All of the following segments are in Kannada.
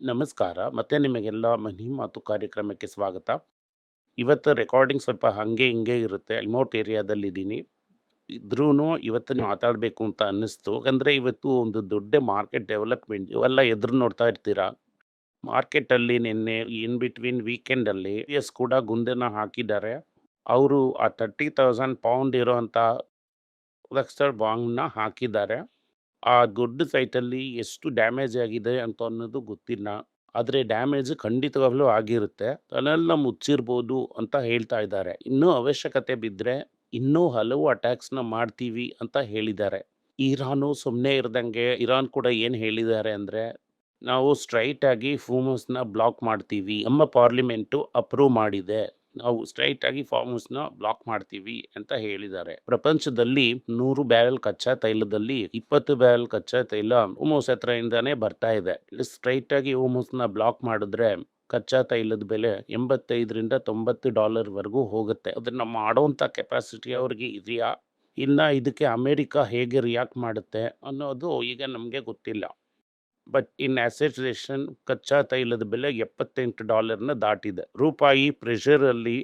ನಮಸ್ಕಾರ. ಮತ್ತೆ ನಿಮಗೆಲ್ಲ ಮನಿ ಮಾತು ಕಾರ್ಯಕ್ರಮಕ್ಕೆ ಸ್ವಾಗತ. ಇವತ್ತು ರೆಕಾರ್ಡಿಂಗ್ ಸ್ವಲ್ಪ ಹಂಗೆ ಹಿಂಗೆ ಇರುತ್ತೆ. ರಿಮೋಟ್ ಏರಿಯಾದಲ್ಲಿದ್ದೀನಿ. ಇದ್ರೂ ಇವತ್ತು ನೀವು ಮಾತಾಡಬೇಕು ಅಂತ ಅನ್ನಿಸ್ತು. ಯಾಕಂದರೆ ಇವತ್ತು ಒಂದು ದೊಡ್ಡ ಮಾರ್ಕೆಟ್ ಡೆವಲಪ್‌ಮೆಂಟ್ ಇವೆಲ್ಲ ಎದುರು ನೋಡ್ತಾ ಇರ್ತೀರಾ. ಮಾರ್ಕೆಟಲ್ಲಿ ನಿನ್ನೆ ಇನ್ ಬಿಟ್ವೀನ್ ವೀಕೆಂಡಲ್ಲಿ ಎಸ್ ಕೂಡ ಗುಂದೆನ ಹಾಕಿದ್ದಾರೆ. ಅವರು ಆ 30,000 ಪೌಂಡ್ ಇರೋವಂಥ ಲೆಕ್ಸ್ಟರ್ ಬಾಂಗ್ನ ಹಾಕಿದ್ದಾರೆ. ಆ ದೊಡ್ಡ ಸೈಟಲ್ಲಿ ಎಷ್ಟು ಡ್ಯಾಮೇಜ್ ಆಗಿದೆ ಅಂತ ಅನ್ನೋದು ಗೊತ್ತಿಲ್ಲ. ಆದರೆ ಡ್ಯಾಮೇಜ್ ಖಂಡಿತವಾಗ್ಲೂ ಆಗಿರುತ್ತೆ. ಅದನ್ನೆಲ್ಲ ಮುಚ್ಚಿರ್ಬೋದು ಅಂತ ಹೇಳ್ತಾ ಇದ್ದಾರೆ. ಇನ್ನೂ ಅವಶ್ಯಕತೆ ಬಿದ್ದರೆ ಇನ್ನೂ ಹಲವು ಅಟ್ಯಾಕ್ಸ್‌ನ ಮಾಡ್ತೀವಿ ಅಂತ ಹೇಳಿದ್ದಾರೆ. ಇರಾನು ಸುಮ್ಮನೆ ಇರ್ದಂಗೆ, ಇರಾನ್ ಕೂಡ ಏನು ಹೇಳಿದ್ದಾರೆ ಅಂದರೆ, ನಾವು ಸ್ಟ್ರೈಟ್ ಆಗಿ ಫಾರ್ಮರ್ಸ್‌ನ ಬ್ಲಾಕ್ ಮಾಡ್ತೀವಿ. ನಮ್ಮ ಪಾರ್ಲಿಮೆಂಟು ಅಪ್ರೂವ್ ಮಾಡಿದೆ. ನಾವು ಸ್ಟ್ರೈಟ್ ಆಗಿ ಫಾರ್ಮರ್ಸ್‌ನ ಬ್ಲಾಕ್ ಮಾಡ್ತೀವಿ ಅಂತ ಹೇಳಿದ್ದಾರೆ. ಪ್ರಪಂಚದಲ್ಲಿ ನೂರು ಬ್ಯಾರೆಲ್ ಕಚ್ಚಾ ತೈಲದಲ್ಲಿ 20 ಬ್ಯಾರೆಲ್ ಕಚ್ಚಾ ತೈಲ ಹೊರ್ಮುಸ್ ಹತ್ರದಿಂದಾನೇ ಬರ್ತಾ ಇದೆ. ಸ್ಟ್ರೈಟ್ ಆಗಿ ಹೊರ್ಮುಸ್‌ನ ಬ್ಲಾಕ್ ಮಾಡಿದ್ರೆ ಕಚ್ಚಾ ತೈಲದ ಬೆಲೆ 85-90 ಡಾಲರ್ ವರೆಗೂ ಹೋಗುತ್ತೆ. ಅದನ್ನ ಮಾಡೋಂಥ ಕೆಪಾಸಿಟಿ ಅವ್ರಿಗೆ ಇದೆಯಾ? ಇನ್ನ ಇದಕ್ಕೆ ಅಮೆರಿಕ ಹೇಗೆ ರಿಯಾಕ್ಟ್ ಮಾಡುತ್ತೆ ಅನ್ನೋದು ಈಗ ನಮಗೆ ಗೊತ್ತಿಲ್ಲ. ಬಟ್ ಇನ್ ಅಸೋಸಿಯೇಷನ್ ಕಚ್ಚಾ ತೈಲದ ಬೆಲೆ 78 ಡಾಲರ್‌ನ ದಾಟಿದೆ. ರೂಪಾಯಿ ಪ್ರೆಷರಲ್ಲಿ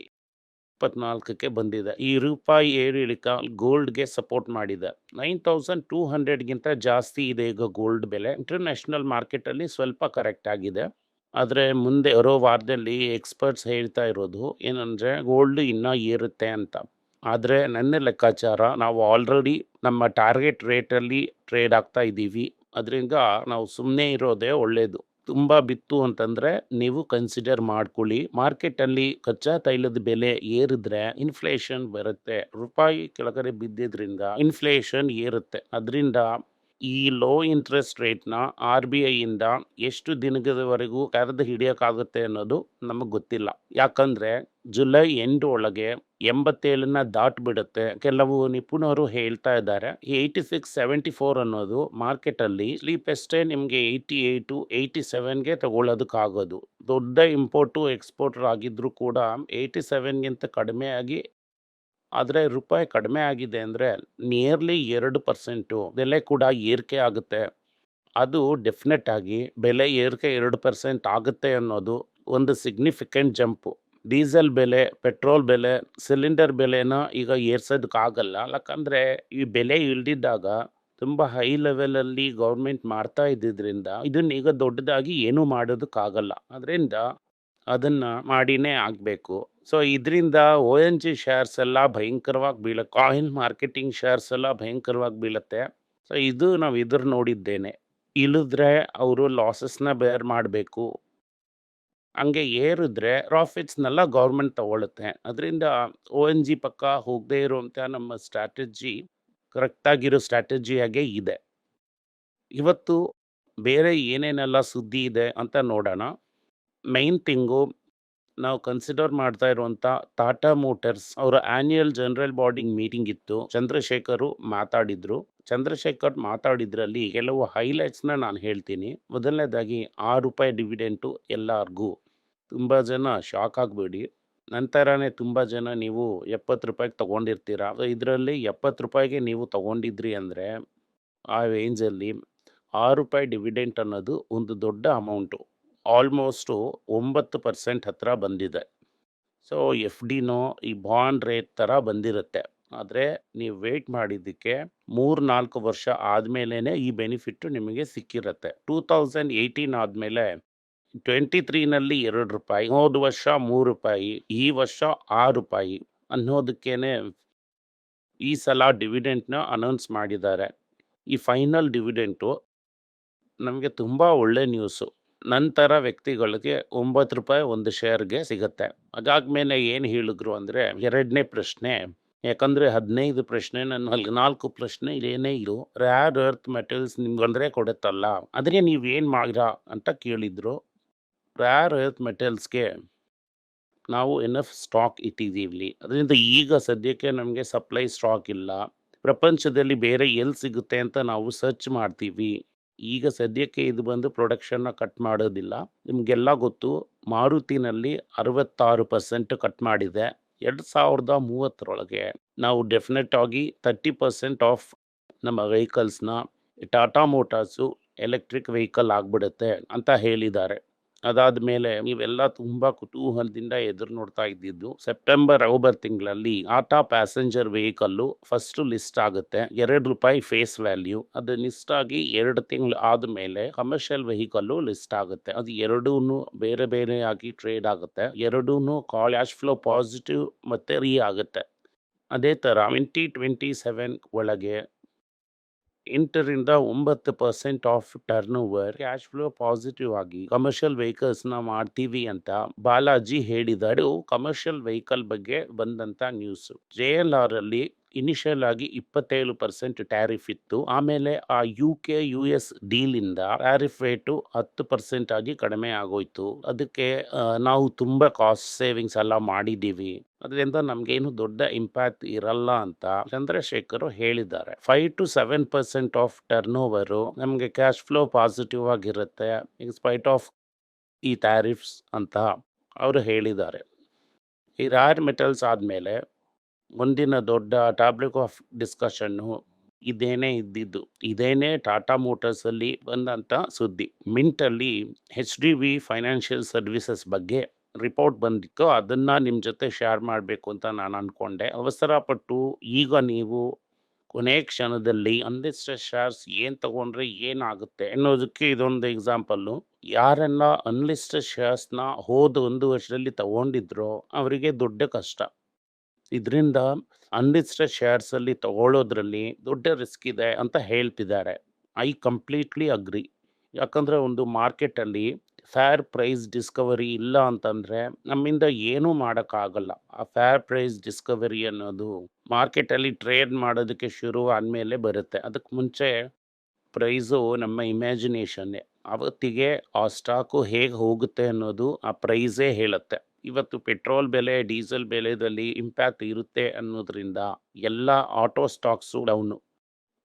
24ಕ್ಕೆ ಬಂದಿದೆ. ಈ ರೂಪಾಯಿ ಏರಿಳಿಕ ಗೋಲ್ಡ್‌ಗೆ ಸಪೋರ್ಟ್ ಮಾಡಿದೆ. ನೈನ್ ತೌಸಂಡ್ ಟೂ ಹಂಡ್ರೆಡ್ಗಿಂತ ಜಾಸ್ತಿ ಇದೆ ಈಗ ಗೋಲ್ಡ್ ಬೆಲೆ. ಇಂಟರ್ನ್ಯಾಷನಲ್ ಮಾರ್ಕೆಟಲ್ಲಿ ಸ್ವಲ್ಪ ಕರೆಕ್ಟ್ ಆಗಿದೆ. ಆದರೆ ಮುಂದೆ ಬರೋ ವಾರದಲ್ಲಿ ಎಕ್ಸ್ಪರ್ಟ್ಸ್ ಹೇಳ್ತಾ ಇರೋದು ಏನಂದ್ರೆ ಗೋಲ್ಡ್ ಇನ್ನೂ ಏರುತ್ತೆ ಅಂತ. ಆದರೆ ನನ್ನ ಲೆಕ್ಕಾಚಾರ ನಾವು ಆಲ್ರೆಡಿ ನಮ್ಮ ಟಾರ್ಗೆಟ್ ರೇಟಲ್ಲಿ ಟ್ರೇಡ್ ಆಗ್ತಾ ಇದ್ದೀವಿ. ಅದ್ರಿಂದ ನಾವು ಸುಮ್ಮನೆ ಇರೋದೇ ಒಳ್ಳೆಯದು ತುಂಬ ಬಿತ್ತು ಅಂತಂದರೆ ನೀವು ಕನ್ಸಿಡರ್ ಮಾಡ್ಕೊಳ್ಳಿ. ಮಾರ್ಕೆಟಲ್ಲಿ ಕಚ್ಚಾ ತೈಲದ ಬೆಲೆ ಏರಿದ್ರೆ ಇನ್ಫ್ಲೇಷನ್ ಬರುತ್ತೆ. ರೂಪಾಯಿ ಕೆಳಗಡೆ ಬಿದ್ದಿದ್ರಿಂದ ಇನ್ಫ್ಲೇಷನ್ ಏರುತ್ತೆ. ಅದರಿಂದ ಈ ಲೋ ಇಂಟ್ರೆಸ್ಟ್ ರೇಟ್‌ನ ಆರ್-ಬಿ-ಐಯಿಂದ ಎಷ್ಟು ದಿನದವರೆಗೂ ಕರೆದು ಹಿಡಿಯೋಕ್ಕಾಗುತ್ತೆ ಅನ್ನೋದು ನಮಗೆ ಗೊತ್ತಿಲ್ಲ. ಯಾಕಂದರೆ ಜುಲೈ ಎಂಡ್ ಒಳಗೆ 87ನ ದಾಟ್ಬಿಡುತ್ತೆ. ಕೆಲವು ನಿಪುಣರು ಹೇಳ್ತಾ ಇದ್ದಾರೆ 86, 74 ಅನ್ನೋದು ಮಾರ್ಕೆಟಲ್ಲಿ ಸ್ಲೀಪೆಸ್ಟೇ ನಿಮ್ಗೆ 88, 87ಗೆ ತಗೊಳ್ಳೋದಕ್ಕಾಗೋದು. ದೊಡ್ಡ ಇಂಪೋರ್ಟು, ಎಕ್ಸ್‌ಪೋರ್ಟರ್ ಆಗಿದ್ರೂ ಕೂಡ 87ಗಿಂತ ಕಡಿಮೆ ಆಗಿ ಆದ್ರೆ ರೂಪಾಯಿ ಕಡಿಮೆ ಆಗಿದೆ ಅಂದ್ರೆ ನಿಯರ್ಲಿ ಎರಡು ಪರ್ಸೆಂಟು ಬೆಲೆ ಕೂಡ ಏರಿಕೆ ಆಗುತ್ತೆ. ಅದು ಡೆಫಿನೆಟ್ ಆಗಿ ಬೆಲೆ ಏರಿಕೆ ಎರಡು ಪರ್ಸೆಂಟ್ ಆಗುತ್ತೆ ಅನ್ನೋದು ಒಂದು ಸಿಗ್ನಿಫಿಕೆಂಟ್ ಜಂಪು. ಡೀಸೆಲ್ ಬೆಲೆ, ಪೆಟ್ರೋಲ್ ಬೆಲೆ, ಸಿಲಿಂಡರ್ ಬೆಲೆನ ಈಗ ಏರ್ಸೋದಕ್ಕಾಗಲ್ಲ. ಯಾಕಂದರೆ ಈ ಬೆಲೆ ಇಳಿದಿದ್ದಾಗ ತುಂಬ ಹೈ ಲೆವೆಲಲ್ಲಿ ಗೌರ್ಮೆಂಟ್ ಮಾಡ್ತಾ ಇದ್ದಿದ್ದರಿಂದ ಇದನ್ನ ಈಗ ದೊಡ್ಡದಾಗಿ ಏನೂ ಮಾಡೋದಕ್ಕಾಗಲ್ಲ. ಅದರಿಂದ ಅದನ್ನು ಮಾಡಿನೇ ಆಗಬೇಕು ಸೊ ಇದರಿಂದ ಒ-ಎನ್-ಜಿ ಶೇರ್ಸ್ ಎಲ್ಲ ಭಯಂಕರವಾಗಿ ಬೀಳುತ್ತೆ ಕಾಯಿನ್ ಮಾರ್ಕೆಟಿಂಗ್ ಶೇರ್ಸ್ ಎಲ್ಲ ಭಯಂಕರವಾಗಿ ಬೀಳುತ್ತೆ. ಸೊ ಇದು ನಾವು ಇದ್ರ ನೋಡಿದ್ದೇನೆ. ಇಳಿದ್ರೆ ಅವರು ಲಾಸಸ್‌ನ ಬೇರ್ ಮಾಡ್ಬೇಕು. ಹಂಗೆ ಏರಿದ್ರೆ ಪ್ರಾಫಿಟ್ಸ್‌ನೆಲ್ಲ ಗೌರ್ಮೆಂಟ್ ತಗೊಳುತ್ತೆ. ಅದರಿಂದ ಒ-ಎನ್-ಜಿ ಪಕ್ಕ ಹೋಗದೇ ಇರುವಂಥ ನಮ್ಮ ಸ್ಟ್ರಾಟಜಿ, ಕರೆಕ್ಟಾಗಿರೋ ಸ್ಟ್ರಾಟಜಿಯಾಗೇ ಇದೆ. ಇವತ್ತು ಬೇರೆ ಏನೇನೆಲ್ಲ ಸುದ್ದಿ ಇದೆ ಅಂತ ನೋಡೋಣ. ಮೈನ್ ಥಿಂಗು ನಾವು ಕನ್ಸಿಡರ್ ಮಾಡ್ತಾ ಇರುವಂತ ಟಾಟಾ ಮೋಟರ್ಸ್ ಅವರ ಆನ್ಯುಯಲ್ ಜನರಲ್ ಬಾಡಿಂಗ್ ಮೀಟಿಂಗ್ ಇತ್ತು. ಚಂದ್ರಶೇಖರ್ ಮಾತಾಡಿದ್ರು. ಚಂದ್ರಶೇಖರ್ ಮಾತಾಡಿದ್ರಲ್ಲಿ ಕೆಲವು ಹೈಲೈಟ್ಸ್ ನಾನು ಹೇಳ್ತೀನಿ. ಮೊದಲನೇದಾಗಿ ₹6 ಡಿವಿಡೆಂಡು ಎಲ್ಲಾರ್ಗೂ. ತುಂಬಾ ಜನ ಶಾಕ್ ಆಗಬೇಡಿ ನಂತರನೇ ತುಂಬಾ ಜನ ನೀವು ಎಪ್ಪತ್ತು ರೂಪಾಯಿಗೆ ತೊಗೊಂಡಿರ್ತೀರ ಇದರಲ್ಲಿ ಎಪ್ಪತ್ತು ರೂಪಾಯಿಗೆ ನೀವು ತಗೊಂಡಿದ್ರಿ ಅಂದರೆ ಆ ರೇಂಜಲ್ಲಿ ಆರು ರೂಪಾಯಿ ಡಿವಿಡೆಂಟ್ ಅನ್ನೋದು ಒಂದು ದೊಡ್ಡ ಅಮೌಂಟು. ಆಲ್ಮೋಸ್ಟು ಒಂಬತ್ತು ಪರ್ಸೆಂಟ್ ಹತ್ತಿರ ಬಂದಿದೆ. ಸೊ ಎಫ್-ಡಿನೋ ಈ ಬಾಂಡ್ ರೇಟ್ ಥರ ಬಂದಿರುತ್ತೆ. ಆದರೆ ನೀವು ವೇಟ್ ಮಾಡಿದ್ದಕ್ಕೆ 3, 4 ವರ್ಷ ಆದಮೇಲೇ ಈ ಬೆನಿಫಿಟ್ಟು ನಿಮಗೆ ಸಿಕ್ಕಿರುತ್ತೆ. 2018 ಆದ್ಮೇಲೆ 23ನಲ್ಲಿ ₹2 ಹೋದ ವರ್ಷ ಮೂರು ರೂಪಾಯಿ ಈ ವರ್ಷ ಆರು ರೂಪಾಯಿ ಅನ್ನೋದಕ್ಕೇನೆ ಈ ಸಲ ಡಿವಿಡೆಂಟ್ನ ಅನೌನ್ಸ್ ಮಾಡಿದ್ದಾರೆ. ಈ ಫೈನಲ್ ಡಿವಿಡೆಂಟು ನಮಗೆ ತುಂಬ ಒಳ್ಳೆ ನ್ಯೂಸು. ನನ್ ತರ ವ್ಯಕ್ತಿಗಳಿಗೆ ₹9 ಒಂದು ಶೇರ್‌ಗೆ ಸಿಗುತ್ತೆ. ಅದಾದ್ಮೇಲೆ ಏನು ಹೇಳಿದ್ರು ಅಂದರೆ, ಎರಡನೇ ಪ್ರಶ್ನೆ, ಯಾಕಂದರೆ ಹದಿನೈದು ಪ್ರಶ್ನೆ ನನ್ನ ಅಲ್ಲಿ ನಾಲ್ಕು ಪ್ರಶ್ನೆ ಏನೇ ಇಲ್ಲ ರ್ಯಾರ್ ಅರ್ತ್ ಮೆಟಲ್ಸ್ ನಿಮ್ಗೆ ತೊಂದ್ರೆ ಕೊಡುತ್ತಲ್ಲ. ಅದಕ್ಕೆ ನೀವು ಏನು ಮಾಡ್ತೀರಾ ಅಂತ ಕೇಳಿದರು ರ್ಯಾರ್ ಅರ್ತ್ ಮೆಟಲ್ಸ್‌ಗೆ ನಾವು ಎನಫ್ ಸ್ಟಾಕ್ ಇಟ್ಟಿದ್ದೀವಿ. ಅದರಿಂದ ಈಗ ಸದ್ಯಕ್ಕೆ ನಮಗೆ ಸಪ್ಲೈ ಸ್ಟಾಕ್ ಇಲ್ಲ. ಪ್ರಪಂಚದಲ್ಲಿ ಬೇರೆ ಎಲ್ಲಿ ಸಿಗುತ್ತೆ ಅಂತ ನಾವು ಸರ್ಚ್ ಮಾಡ್ತೀವಿ. ಈಗ ಸದ್ಯಕ್ಕೆ ಇದು ಬಂದು ಪ್ರೊಡಕ್ಷನ್‌ನ ಕಟ್ ಮಾಡೋದಿಲ್ಲ. ನಿಮಗೆಲ್ಲ ಗೊತ್ತು, ಮಾರುತಿನಲ್ಲಿ 66% ಕಟ್ ಮಾಡಿದೆ. 2030ರೊಳಗೆ ನಾವು ಡೆಫಿನೆಟ್ ಆಗಿ 30% ಆಫ್ ನಮ್ಮ ವೆಹಿಕಲ್ಸ್‌ನ ಟಾಟಾ ಮೋಟಾರ್ಸು ಎಲೆಕ್ಟ್ರಿಕ್ ವೆಹಿಕಲ್ ಆಗ್ಬಿಡುತ್ತೆ ಅಂತ ಹೇಳಿದ್ದಾರೆ ಅದಾದ ಮೇಲೆ ನೀವೆಲ್ಲ ತುಂಬ ಕುತೂಹಲದಿಂದ ಎದುರು ನೋಡ್ತಾ ಇದ್ದಿದ್ದು, ಸೆಪ್ಟೆಂಬರ್, ಅಕ್ಟೋಬರ್ ತಿಂಗಳಲ್ಲಿ ಆಟಾ ಪ್ಯಾಸೆಂಜರ್ ವೆಹಿಕಲ್ಲು ಫಸ್ಟ್ ಲಿಸ್ಟ್ ಆಗುತ್ತೆ. ಎರಡು ರೂಪಾಯಿ ಫೇಸ್ ವ್ಯಾಲ್ಯೂ. ಅದು ಲಿಸ್ಟ್ ಆಗಿ ಎರಡು ತಿಂಗಳು ಆದಮೇಲೆ ಕಮರ್ಷಿಯಲ್ ವೆಹಿಕಲ್ಲು ಲಿಸ್ಟ್ ಆಗುತ್ತೆ. ಅದು ಎರಡೂ ಬೇರೆ ಬೇರೆಯಾಗಿ ಟ್ರೇಡ್ ಆಗುತ್ತೆ. ಎರಡೂ ಕ್ಯಾಶ್ ಫ್ಲೋ ಪಾಸಿಟಿವ್ ಮತ್ತೆ ರೀ ಆಗುತ್ತೆ. ಅದೇ ಥರ ಟ್ವೆಂಟಿ ಟ್ವೆಂಟಿ ಸೆವೆನ್ ಒಳಗೆ ಎಂಟರಿಂದ ಒಂಬತ್ತು percent of turnover cash flow positive ಆಗಿ ಕಮರ್ಷಿಯಲ್ ವೆಹಿಕಲ್ಸ್ನ ಮಾಡ್ತೀವಿ ಅಂತ ಬಾಲಾಜಿ ಹೇಳಿದರು ಕಮರ್ಷಿಯಲ್ ವೆಹಿಕಲ್ ಬಗ್ಗೆ ಬಂದಂತ ನ್ಯೂಸ್ ಜೆ ಎಲ್ ಆರ್ ಅಲ್ಲಿ ಇನಿಷಿಯಲ್ ಆಗಿ ಇಪ್ಪತ್ತೇಳು ಪರ್ಸೆಂಟ್ ಟ್ಯಾರಿಫ್ ಇತ್ತು. ಆಮೇಲೆ ಆ U K U S deal ಇಂದ ಟ್ಯಾರಿಫ್ ರೇಟು ಹತ್ತು ಪರ್ಸೆಂಟ್ ಆಗಿ ಕಡಿಮೆ ಆಗೋಯ್ತು. ಅದಕ್ಕೆ ನಾವು ತುಂಬಾ ಕಾಸ್ಟ್ ಸೇವಿಂಗ್ಸ್ ಎಲ್ಲ ಮಾಡಿದ್ದೀವಿ. ಅದರಿಂದ ನಮಗೇನು ದೊಡ್ಡ ಇಂಪ್ಯಾಕ್ಟ್ ಇರಲ್ಲ ಅಂತ ಚಂದ್ರಶೇಖರ್ ಹೇಳಿದ್ದಾರೆ. Five to seven percent of turnover ನಮಗೆ ಕ್ಯಾಶ್ ಫ್ಲೋ ಪಾಸಿಟಿವ್ ಆಗಿರುತ್ತೆ ಇನ್ ಸ್ಪೈಟ್ ಆಫ್ ಈ ಟ್ಯಾರಿಫ್ಸ್ ಅಂತ ಅವರು ಹೇಳಿದ್ದಾರೆ. ಈ ರಾಯರ್ ಮೆಟಲ್ಸ್ ಆದಮೇಲೆ ಮುಂದಿನ ದೊಡ್ಡ ಟಾಪಿಕ್ ಆಫ್ ಡಿಸ್ಕಷನ್ನು ಇದೇನೇ ಇದ್ದಿದ್ದು. ಇದೇನೇ ಟಾಟಾ ಮೋಟರ್ಸಲ್ಲಿ ಬಂದಂಥ ಸುದ್ದಿ. ಮಿಂಟಲ್ಲಿ H D B financial services ಬಗ್ಗೆ ರಿಪೋರ್ಟ್ ಬಂದಿತ್ತು. ಅದನ್ನು ನಿಮ್ಮ ಜೊತೆ ಶೇರ್ ಮಾಡಬೇಕು ಅಂತ ನಾನು ಅಂದ್ಕೊಂಡೆ ಅವಸರಪಟ್ಟು ಈಗ ನೀವು ಕೊನೆ ಕ್ಷಣದಲ್ಲಿ ಅನ್ಲಿಸ್ಟೆಡ್ ಶೇರ್ಸ್ ಏನು ತಗೊಂಡ್ರೆ ಏನಾಗುತ್ತೆ ಅನ್ನೋದಕ್ಕೆ ಇದೊಂದು ಎಕ್ಸಾಂಪಲ್ಲು ಯಾರೆಲ್ಲ ಅನ್ಲಿಸ್ಟೆಡ್ ಶೇರ್ಸ್ನ ಹೋದ ಒಂದು ವರ್ಷದಲ್ಲಿ ತಗೊಂಡಿದ್ರೋ ಅವರಿಗೆ ದೊಡ್ಡ ಕಷ್ಟ. ಇದರಿಂದ ಅನ್ಲಿಸ್ಟೆಡ್ ಶೇರ್ಸಲ್ಲಿ ತಗೊಳ್ಳೋದ್ರಲ್ಲಿ ದೊಡ್ಡ ರಿಸ್ಕ್ ಇದೆ ಅಂತ ಹೇಳ್ತಿದ್ದಾರೆ. ಐ ಕಂಪ್ಲೀಟ್ಲಿ ಅಗ್ರಿ ಯಾಕಂದರೆ ಒಂದು ಮಾರ್ಕೆಟಲ್ಲಿ ಫೇರ್ ಪ್ರೈಸ್ ಡಿಸ್ಕವರಿ ಇಲ್ಲ ಅಂತಂದರೆ ನಮ್ಮಿಂದ ಏನೂ ಮಾಡೋಕ್ಕಾಗಲ್ಲ. ಆ ಫೇರ್ ಪ್ರೈಸ್ ಡಿಸ್ಕವರಿ ಅನ್ನೋದು ಮಾರ್ಕೆಟಲ್ಲಿ ಟ್ರೇಡ್ ಮಾಡೋದಕ್ಕೆ ಶುರು ಆದಮೇಲೆ ಬರುತ್ತೆ. ಅದಕ್ಕೆ ಮುಂಚೆ ಪ್ರೈಸು ನಮ್ಮ ಇಮ್ಯಾಜಿನೇಷನ್ನೇ ಅವತ್ತಿಗೆ ಆ ಸ್ಟಾಕು ಹೇಗೆ ಹೋಗುತ್ತೆ ಅನ್ನೋದು ಆ ಪ್ರೈಸೇ ಹೇಳುತ್ತೆ. ಇವತ್ತು ಪೆಟ್ರೋಲ್ ಬೆಲೆ, ಡೀಸೆಲ್ ಬೆಲೆದಲ್ಲಿ ಇಂಪ್ಯಾಕ್ಟ್ ಇರುತ್ತೆ ಅನ್ನೋದ್ರಿಂದ ಎಲ್ಲ ಆಟೋ ಸ್ಟಾಕ್ಸು ಡೌನು.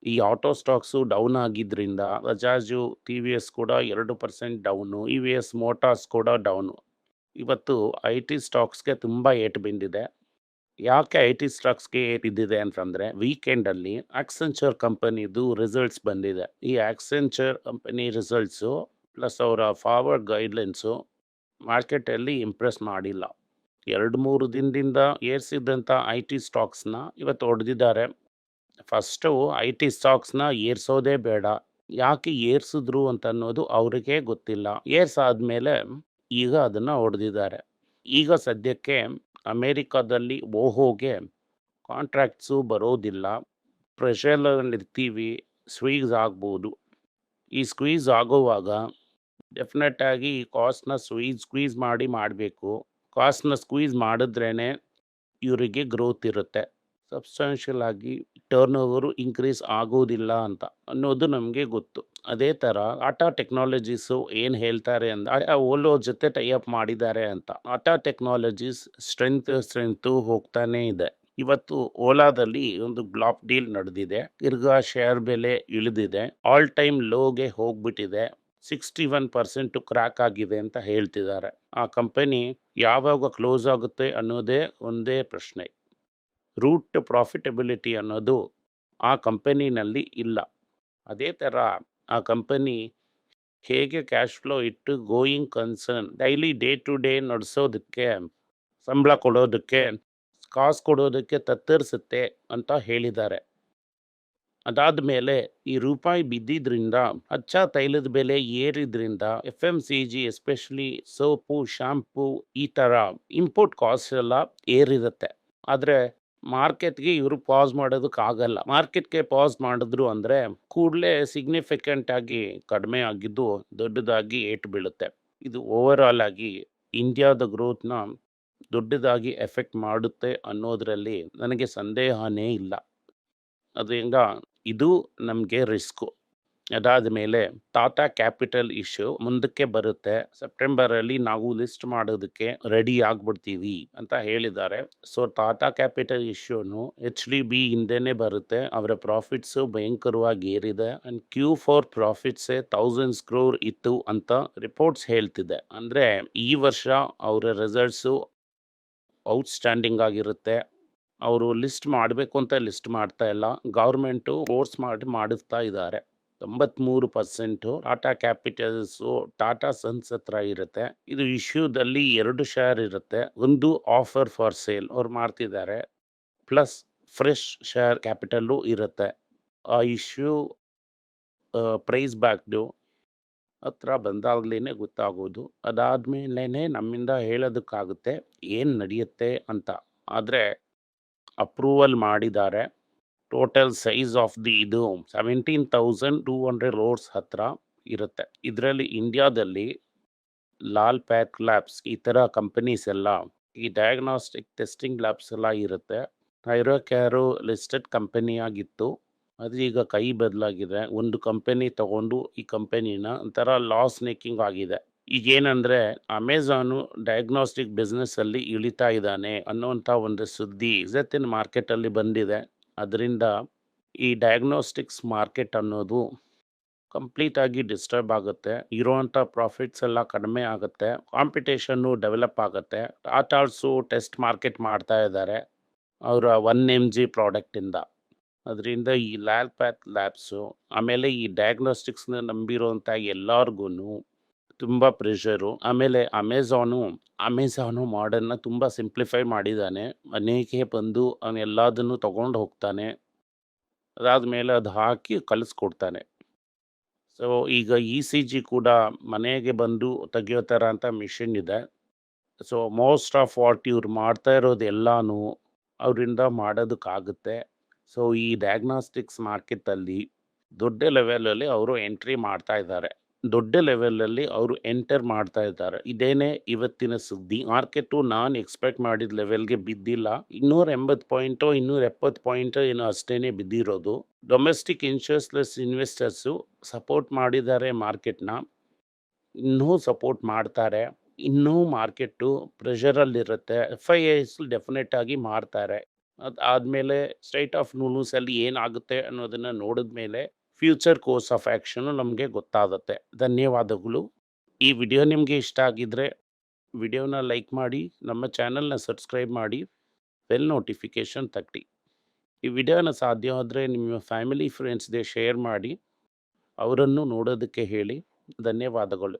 ಈ ಆಟೋ ಸ್ಟಾಕ್ಸು ಡೌನ್ ಆಗಿದ್ದರಿಂದ ಬಜಾಜು, ಟಿ ವಿ ಎಸ್ ಕೂಡ ಎರಡು percent down, E V S Motors ಕೂಡ ಡೌನು. ಇವತ್ತು ಐ ಟಿ ಸ್ಟಾಕ್ಸ್ಗೆ ತುಂಬ ಏಟು ಬಿದ್ದಿದೆ ಯಾಕೆ ಐ ಟಿ ಸ್ಟಾಕ್ಸ್ಗೆ ಏಟ್ ಬಿದ್ದಿದೆ ಅಂತಂದರೆ ವೀಕೆಂಡಲ್ಲಿ ಆಕ್ಸೆಂಚರ್ ಕಂಪನಿದು ರಿಸಲ್ಟ್ಸ್ ಬಂದಿದೆ. ಈ ಆಕ್ಸೆಂಚರ್ ಕಂಪನಿ ರಿಸಲ್ಟ್ಸು ಪ್ಲಸ್ ಅವರ ಫಾರ್ವರ್ಡ್ ಗೈಡ್ಲೈನ್ಸು ಮಾರ್ಕೆಟಲ್ಲಿ ಇಂಪ್ರೆಸ್ ಮಾಡಿಲ್ಲ. ಎರಡು ಮೂರು ದಿನದಿಂದ ಏರಿಸಿದ್ದಂಥ ಐ ಟಿ ಸ್ಟಾಕ್ಸ್ನ ಇವತ್ತು ಹೊಡೆದಿದ್ದಾರೆ. ಫಸ್ಟು ಐ ಟಿ ಸ್ಟಾಕ್ಸ್ನ ಏರ್ಸೋದೇ ಬೇಡ. ಯಾಕೆ ಏರಿಸಿದ್ರು ಅಂತ ಅನ್ನೋದು ಅವರಿಗೆ ಗೊತ್ತಿಲ್ಲ. ಏರ್ಸಾದ್ಮೇಲೆ ಈಗ ಅದನ್ನು ಹೊಡೆದಿದ್ದಾರೆ. ಈಗ ಸದ್ಯಕ್ಕೆ ಅಮೇರಿಕಾದಲ್ಲಿ ಓಹೋಗೆ ಕಾಂಟ್ರಾಕ್ಟ್ಸು ಬರೋದಿಲ್ಲ. ಪ್ರೆಷರ್ನಲ್ಲಿರ್ತೀವಿ ಸ್ಕ್ವೀಸ್ ಆಗ್ಬೋದು. ಈ ಸ್ಕ್ವೀಸ್ ಆಗೋವಾಗ ಡೆಫಿನೆಟ್ ಆಗಿ ಈ ಕಾಸ್ಟ್ನ ಸ್ವೀಜ್ ಸ್ಕ್ವೀಸ್ ಮಾಡಿ ಮಾಡಬೇಕು. ಕಾಸ್ಟ್ನ ಸ್ಕ್ವೀಸ್ ಮಾಡಿದ್ರೇ ಇವರಿಗೆ ಗ್ರೋತ್ ಇರುತ್ತೆ. ಸಬ್ಸ್ಟಾನ್ಷಿಯಲ್ ಆಗಿ ಟರ್ನ್ ಓವರು ಇನ್ಕ್ರೀಸ್ ಆಗೋದಿಲ್ಲ ಅಂತ ಅನ್ನೋದು ನಮಗೆ ಗೊತ್ತು. ಅದೇ ಥರ ಆಟಾ ಟೆಕ್ನಾಲಜೀಸು ಏನು ಹೇಳ್ತಾರೆ ಅಂದರೆ ಓಲೋ ಜೊತೆ ಟೈ ಅಪ್ ಮಾಡಿದ್ದಾರೆ ಅಂತ ಆಟಾ ಟೆಕ್ನಾಲಜೀಸ್ ಸ್ಟ್ರೆಂತ್ ಸ್ಟ್ರೆಂತು ಹೋಗ್ತಾನೇ ಇದೆ. ಇವತ್ತು ಓಲಾದಲ್ಲಿ ಒಂದು ಬ್ಲಾಕ್ ಡೀಲ್ ನಡೆದಿದೆ. ತಿರ್ಗಾ ಶೇರ್ ಬೆಲೆ ಇಳಿದಿದೆ. ಆಲ್ ಟೈಮ್ ಲೋಗೆ ಹೋಗ್ಬಿಟ್ಟಿದೆ. ಸಿಕ್ಸ್ಟಿ ಒನ್ ಪರ್ಸೆಂಟು ಕ್ರ್ಯಾಕ್ ಆಗಿದೆ ಅಂತ ಹೇಳ್ತಿದ್ದಾರೆ. ಆ ಕಂಪನಿ ಯಾವಾಗ ಕ್ಲೋಸ್ ಆಗುತ್ತೆ ಅನ್ನೋದೇ ಒಂದೇ ಪ್ರಶ್ನೆ. ರೂಟ್ ಪ್ರಾಫಿಟಬಿಲಿಟಿ ಅನ್ನೋದು ಆ ಕಂಪನಿನಲ್ಲಿ ಇಲ್ಲ. ಅದೇ ಥರ ಆ ಕಂಪನಿ ಹೇಗೆ ಕ್ಯಾಶ್ ಫ್ಲೋ ಇಟ್ಟು going concern, daily day to day ನಡೆಸೋದಕ್ಕೆ, ಸಂಬಳ ಕೊಡೋದಕ್ಕೆ, ಕಾಸು ಕೊಡೋದಕ್ಕೆ ತತ್ತರಿಸುತ್ತೆ ಅಂತ ಹೇಳಿದ್ದಾರೆ. ಅದಾದ ಮೇಲೆ ಈ ರೂಪಾಯಿ ಬಿದ್ದಿದ್ರಿಂದ, ಅಚ್ಚಾ ತೈಲದ ಬೆಲೆ ಏರಿದ್ರಿಂದ F M C G especially soap shampoo ಈ ಥರ ಇಂಪೋರ್ಟ್ ಕಾಸ್ಟ್ ಎಲ್ಲ ಏರಿರುತ್ತೆ. ಆದರೆ ಮಾರ್ಕೆಟ್ಗೆ ಇವರು ಪಾಸ್ ಮಾಡೋದಕ್ಕಾಗಲ್ಲ. ಮಾರ್ಕೆಟ್ಗೆ ಪಾಸ್ ಮಾಡಿದ್ರು ಅಂದರೆ ಕೂಡಲೇ ಸಿಗ್ನಿಫಿಕೆಂಟ್ ಆಗಿ ಕಡಿಮೆ ಆಗಿದ್ದು ದೊಡ್ಡದಾಗಿ ಏಟು ಬೀಳುತ್ತೆ. ಇದು ಓವರ್ ಆಲ್ ಆಗಿ ಇಂಡಿಯಾದ ಗ್ರೋತ್ನ ದೊಡ್ಡದಾಗಿ ಎಫೆಕ್ಟ್ ಮಾಡುತ್ತೆ ಅನ್ನೋದರಲ್ಲಿ ನನಗೆ ಸಂದೇಹನೇ ಇಲ್ಲ. ಅದರಿಂದ ಇದು ನಮಗೆ ರಿಸ್ಕು. ಅದಾದ ಮೇಲೆ ಟಾಟಾ ಕ್ಯಾಪಿಟಲ್ ಇಶ್ಯೂ ಮುಂದಕ್ಕೆ ಬರುತ್ತೆ. ಸೆಪ್ಟೆಂಬರಲ್ಲಿ ನಾವು ಲಿಸ್ಟ್ ಮಾಡೋದಕ್ಕೆ ರೆಡಿ ಆಗ್ಬಿಡ್ತೀವಿ ಅಂತ ಹೇಳಿದ್ದಾರೆ. ಸೊ, ಟಾಟಾ ಕ್ಯಾಪಿಟಲ್ ಇಶ್ಯೂನು ಎಚ್ ಡಿ ಬಿ ಹಿಂದೆನೆ ಬರುತ್ತೆ. ಅವರ ಪ್ರಾಫಿಟ್ಸು ಭಯಂಕರವಾಗಿ ಏರಿದೆ. ಆ್ಯಂಡ್ ಕ್ಯೂ ಫಾರ್ ಪ್ರಾಫಿಟ್ಸೇ ತೌಸಂಡ್ಸ್ ಕ್ರೋರ್ ಇತ್ತು ಅಂತ ರಿಪೋರ್ಟ್ಸ್ ಹೇಳ್ತಿದೆ. ಅಂದರೆ ಈ ವರ್ಷ ಅವರ ರಿಸಲ್ಟ್ಸು ಔಟ್ಸ್ಟ್ಯಾಂಡಿಂಗ್ ಆಗಿರುತ್ತೆ. ಅವರು ಲಿಸ್ಟ್ ಮಾಡಬೇಕು ಅಂತ ಲಿಸ್ಟ್ ಮಾಡ್ತಾ ಇಲ್ಲ. ಗೌರ್ಮೆಂಟು ಕೋರ್ಸ್ ಮಾಡಿ ಮಾಡಿಸ್ತಾ ಇದ್ದಾರೆ. ತೊಂಬತ್ತ್ಮೂರು ಪರ್ಸೆಂಟು ಟಾಟಾ ಕ್ಯಾಪಿಟಲ್ಸು, ಟಾಟಾ ಸನ್ಸ್ ಹತ್ರ ಇರುತ್ತೆ. ಇದು ಇಶ್ಯೂದಲ್ಲಿ ಎರಡು ಶೇರ್ ಇರುತ್ತೆ. ಒಂದು ಆಫರ್ ಫಾರ್ ಸೇಲ್ ಅವ್ರು ಮಾಡ್ತಿದ್ದಾರೆ. ಪ್ಲಸ್ ಫ್ರೆಶ್ ಶೇರ್ ಕ್ಯಾಪಿಟಲ್ಲು ಇರುತ್ತೆ. ಆ ಇಶ್ಯೂ ಪ್ರೈಸ್ ಬ್ಯಾಕ್ಡು ಹತ್ರ ಬಂದಾಗಲೇ ಗೊತ್ತಾಗೋದು. ಅದಾದಮೇಲೆ ನಮ್ಮಿಂದ ಹೇಳೋದಕ್ಕಾಗುತ್ತೆ, ಏನು ನಡೆಯುತ್ತೆ ಅಂತ. ಆದರೆ ಅಪ್ರೂವಲ್ ಮಾಡಿದ್ದಾರೆ. ಟೋಟಲ್ ಸೈಜ್ ಆಫ್ ದಿ ಇದು ಸೆವೆಂಟೀನ್ ತೌಸಂಡ್ ಟೂ ಹಂಡ್ರೆಡ್ ರೋಡ್ಸ್ ಹತ್ರ ಇರುತ್ತೆ. ಇದರಲ್ಲಿ ಇಂಡಿಯಾದಲ್ಲಿ ಲಾಲ್ ಪ್ಯಾಕ್ ಲ್ಯಾಬ್ಸ್ ಈ ಥರ ಕಂಪನೀಸ್ ಎಲ್ಲ, ಈ ಡಯಾಗ್ನಾಸ್ಟಿಕ್ ಟೆಸ್ಟಿಂಗ್ ಲ್ಯಾಬ್ಸ್ ಎಲ್ಲ ಇರುತ್ತೆ. ಥೈರೋಕ್ಯಾರು ಲಿಸ್ಟೆಡ್ ಕಂಪನಿಯಾಗಿತ್ತು ಅದು ಈಗ ಕೈ ಬದಲಾಗಿದೆ. ಒಂದು ಕಂಪನಿ ತಗೊಂಡು ಈ ಕಂಪನಿನ ಒಂಥರ ಲಾಸ್ ಮೇಕಿಂಗ್ ಆಗಿದೆ. ಈಗ ಏನಂದ್ರೆ ಅಮೆಝಾನು ಡಯಾಗ್ನಾಸ್ಟಿಕ್ ಬಿಸ್ನೆಸ್ಸಲ್ಲಿ ಇಳಿತಾ ಇದ್ದಾನೆ ಅನ್ನೋವಂಥ ಒಂದು ಸುದ್ದಿ ಇವತ್ತಿನ ಮಾರ್ಕೆಟ್ ಅಲ್ಲಿ ಬಂದಿದೆ. ಅದರಿಂದ ಈ ಡಯಾಗ್ನೋಸ್ಟಿಕ್ಸ್ ಮಾರ್ಕೆಟ್ ಅನ್ನೋದು ಕಂಪ್ಲೀಟ್ ಆಗಿ ಡಿಸ್ಟರ್ಬ್ ಆಗುತ್ತೆ. ಇರುವಂಥ ಪ್ರಾಫಿಟ್ಸ್ ಎಲ್ಲ ಕಡಿಮೆ ಆಗುತ್ತೆ. ಕಾಂಪಿಟೇಷನ್ನು ಡೆವಲಪ್ ಆಗುತ್ತೆ. ಟಾಟಾಲ್ಸು ಟೆಸ್ಟ್ ಮಾರ್ಕೆಟ್ ಮಾಡ್ತಾ ಇದ್ದಾರೆ. ಅವರ ಒನ್ ಎಂ ಜಿ ಪ್ರಾಡಕ್ಟಿಂದ ಅದರಿಂದ ಈ ಲ್ಯಾಲ್ ಪ್ಯಾತ್ ಲ್ಯಾಬ್ಸು ಆಮೇಲೆ ಈ ಡಯಾಗ್ನೋಸ್ಟಿಕ್ಸ್ನ ನಂಬಿರೋಂಥ ಎಲ್ಲರಿಗೂ ತುಂಬ ಪ್ರೆಷರು. ಆಮೇಲೆ ಅಮೆಝಾನು ಅಮೆಝಾನು ಮಾಡನ್ನ ತುಂಬ ಸಿಂಪ್ಲಿಫೈ ಮಾಡಿದ್ದಾನೆ ಮನೆಗೆ ಬಂದು ಅವನು ಎಲ್ಲದನ್ನು ತೊಗೊಂಡು ಹೋಗ್ತಾನೆ. ಅದಾದಮೇಲೆ ಅದು ಹಾಕಿ ಕಳಿಸ್ಕೊಡ್ತಾನೆ. ಸೊ ಈಗ ಇ ಸಿ ಜಿ ಕೂಡ ಮನೆಗೆ ಬಂದು ತೆಗಿಯೋ ಥರ ಅಂತ ಮಿಷಿನ್ ಇದೆ. ಸೊ ಮೋಸ್ಟ್ ಆಫ್ ವಾಟ್ ಇವ್ರು ಮಾಡ್ತಾ ಇರೋದು ಎಲ್ಲನೂ ಅವರಿಂದ ಮಾಡೋದಕ್ಕಾಗುತ್ತೆ. ಸೊ ಈ ಡಯಾಗ್ನಾಸ್ಟಿಕ್ಸ್ ಮಾರ್ಕೆಟಲ್ಲಿ ದೊಡ್ಡ ಲೆವೆಲಲ್ಲಿ ಅವರು ಎಂಟ್ರಿ ಮಾಡ್ತಾ ಇದ್ದಾರೆ. ದೊಡ್ಡ ಲೆವೆಲಲ್ಲಿ ಅವರು ಎಂಟರ್ ಮಾಡ್ತಾ ಇದ್ದಾರೆ. ಇದೇನೇ ಇವತ್ತಿನ ಸುದ್ದಿ. ಮಾರ್ಕೆಟು ನಾನು ಎಕ್ಸ್ಪೆಕ್ಟ್ ಮಾಡಿದ ಲೆವೆಲ್ಗೆ ಬಿದ್ದಿಲ್ಲ. ಇನ್ನೂರ ಎಂಬತ್ತು ಪಾಯಿಂಟು, ಇನ್ನೂರ ಎಪ್ಪತ್ತು ಪಾಯಿಂಟು ಏನೋ ಅಷ್ಟೇನೆ ಬಿದ್ದಿರೋದು. ಡೊಮೆಸ್ಟಿಕ್ ಇನ್ಶೂರೆನ್ಸ್ಲೆಸ್ ಇನ್ವೆಸ್ಟರ್ಸು ಸಪೋರ್ಟ್ ಮಾಡಿದ್ದಾರೆ ಮಾರ್ಕೆಟ್ನ. ಇನ್ನೂ ಸಪೋರ್ಟ್ ಮಾಡ್ತಾರೆ. ಇನ್ನೂ ಮಾರ್ಕೆಟು ಪ್ರೆಷರಲ್ಲಿರುತ್ತೆ. ಎಫ್ ಐ ಎಸ್ ಡೆಫಿನೆಟ್ ಆಗಿ ಮಾಡ್ತಾರೆ ಆದಮೇಲೆ ಸ್ಟೇಟ್ ಆಫ್ ನೂಲೂಸಲ್ಲಿ ಏನಾಗುತ್ತೆ ಅನ್ನೋದನ್ನು ನೋಡಿದ ಮೇಲೆ ಫ್ಯೂಚರ್ ಕೋರ್ಸ್ ಆಫ್ ಆ್ಯಕ್ಷನು ನಮಗೆ ಗೊತ್ತಾಗುತ್ತೆ. ಧನ್ಯವಾದಗಳು. ಈ ವಿಡಿಯೋ ನಿಮಗೆ ಇಷ್ಟ ಆಗಿದ್ದರೆ ವಿಡಿಯೋನ ಲೈಕ್ ಮಾಡಿ, ನಮ್ಮ ಚಾನಲ್ನ ಸಬ್ಸ್ಕ್ರೈಬ್ ಮಾಡಿ, ಬೆಲ್ ನೋಟಿಫಿಕೇಷನ್ ತಟ್ಟಿ. ಈ ವಿಡಿಯೋನ ಸಾಧ್ಯ ಆದರೆ ನಿಮ್ಮ ಫ್ಯಾಮಿಲಿ, ಫ್ರೆಂಡ್ಸ್ಗೆ ಶೇರ್ ಮಾಡಿ, ಅವರನ್ನು ನೋಡೋದಕ್ಕೆ ಹೇಳಿ. ಧನ್ಯವಾದಗಳು.